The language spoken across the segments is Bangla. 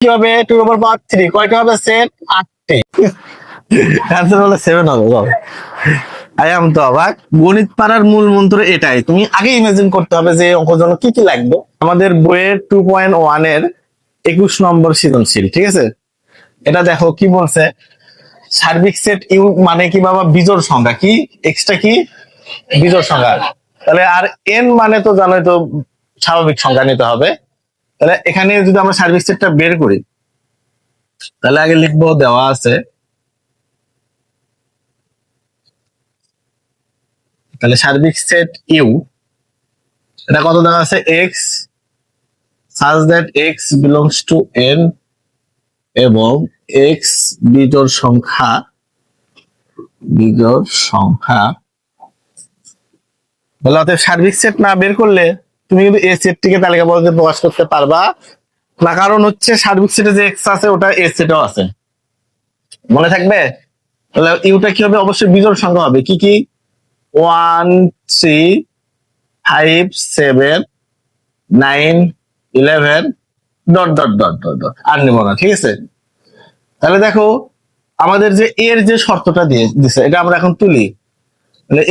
কি হবে টু ওভার পাওয়ার থ্রি কয়টা হবে সেট আটটি। অ্যান্সার হলো সেভেন হবে আই আম তো অবাক। গণিত পাড়ার মূল মন্ত্র এটাই। তুমি আগে ইমাজিন করতে হবে যে জন্য কি কি লাগবে। আমাদের বইয়ের টু পয়েন্ট ওয়ানের একুশ নম্বর সৃজনশীল, ঠিক আছে? এটা দেখো কি বলছে? সার্বিক সেট ইউ মানে কি বাবা? বিজোড় সংখ্যা। কি? এক্সট্রা কি? বিজোড় সংখ্যা। তাহলে আর এন মানে তো জানোই তো স্বাভাবিক সংখ্যা নিতে হবে। তাহলে এখানে যদি আমরা সার্বিক সেটটা বের করি, তাহলে আগে লিখব দেওয়া আছে। তাহলে সার্বিক সেট ইউ এটা কত দেওয়া আছে? X such that x belongs to N এবং এক্স বিজোড় সংখ্যা বিজোড় সংখ্যা। বলে সার্বিক সেট না বের করলে তুমি কিন্তু এ সেটটিকে তালিকা বলতে প্রকাশ করতে পারবা। না কারণ হচ্ছে সার্বিক সেটে যে এক্স আছে, ওটা এ সেটও আছে। মনে থাকবে? তাহলে ইউটা কি হবে? অবশ্যই বিজোড় সংখ্যা হবে। কি কি? One three five seven nine eleven dot dot dot dot dot আর নেব না, ঠিক আছে? তাহলে দেখো, আমাদের যে এর যে শর্তটা দিয়ে দিছে, এটা আমরা এখন তুলি।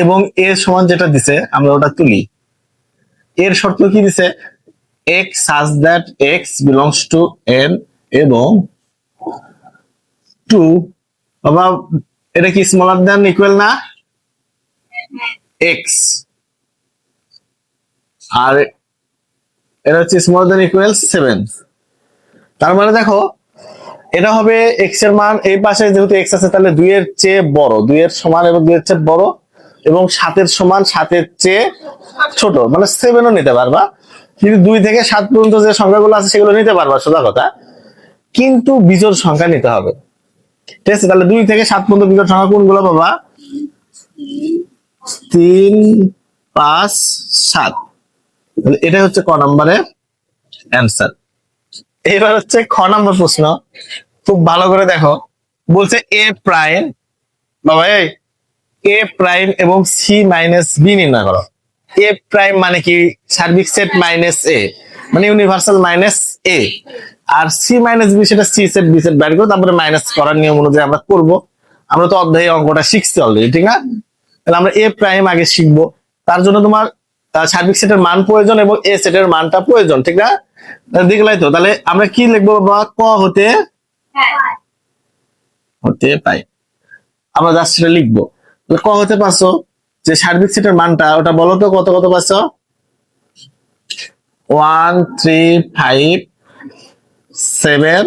এবং এর সমান যেটা দিছে, আমরা ওটা তুলি। এর শর্ত কি দিছে? X such that x belongs to N এবং টু বাবা, এটা কি স্মলার দ্যান ইকুয়াল না? এক্স আর এটা হচ্ছে স্মলার দ্যান ইকুয়াল সেভেন তার মানে দেখো, এটা হবে এক্সের মান, এই পাশে যেহেতু এক্স আছে, তাহলে দুই এর চেয়ে বড় দুই এর সমান এবং দুই এর চেয়ে বড় এবং সাতের সমান সাতের চেয়ে ছোট। মানে সেভেনও নিতে পারবা। কিন্তু দুই থেকে সাত পর্যন্ত যে সংখ্যাগুলো আছে, সেগুলো নিতে পারবা, সোজা কথা। কিন্তু বিজোড় সংখ্যা নিতে হবে। ঠিক আছে? তাহলে দুই থেকে সাত পর্যন্ত বিজোড় সংখ্যা কোনগুলো পাবা? তিন, পাঁচ, সাত। এটাই হচ্ছে ক নম্বরের অ্যান্সার এবার হচ্ছে খ নম্বর প্রশ্ন। খুব ভালো করে দেখো। বলছে এ প্রায় বাবা, এই এ প্রাইম এবং সি মাইনাস বি নির্ণয় করো। এ প্রাইম মানে কি? সার্বিক সেট মাইনাস এ মানে ইউনিভার্সাল মাইনাস এ আর সি মাইনাস বি সেটা সি সেট বি সেট বের করে তারপরে মাইনাস করার নিয়ম অনুযায়ী আমরা করব। আমরা তো অধ্যায় অঙ্কটা শিখছি অলরেডি ঠিক না তাহলে আমরা এ প্রাইম আগে শিখব। তার জন্য তোমার সার্বিক সেটের মান প্রয়োজন এবং এ সেটের মানটা প্রয়োজন ঠিক না দেখলাই তো? তাহলে আমরা কি লিখব বাবা? ক হতে হতে পাই আমরা জাস্ট সেটা লিখব। ক হতে পারছ? যে সার্বিক সেটের মানটা, ওটা বলো তো কত কত পাচ্ছ ওয়ান থ্রি ফাইভ সেভেন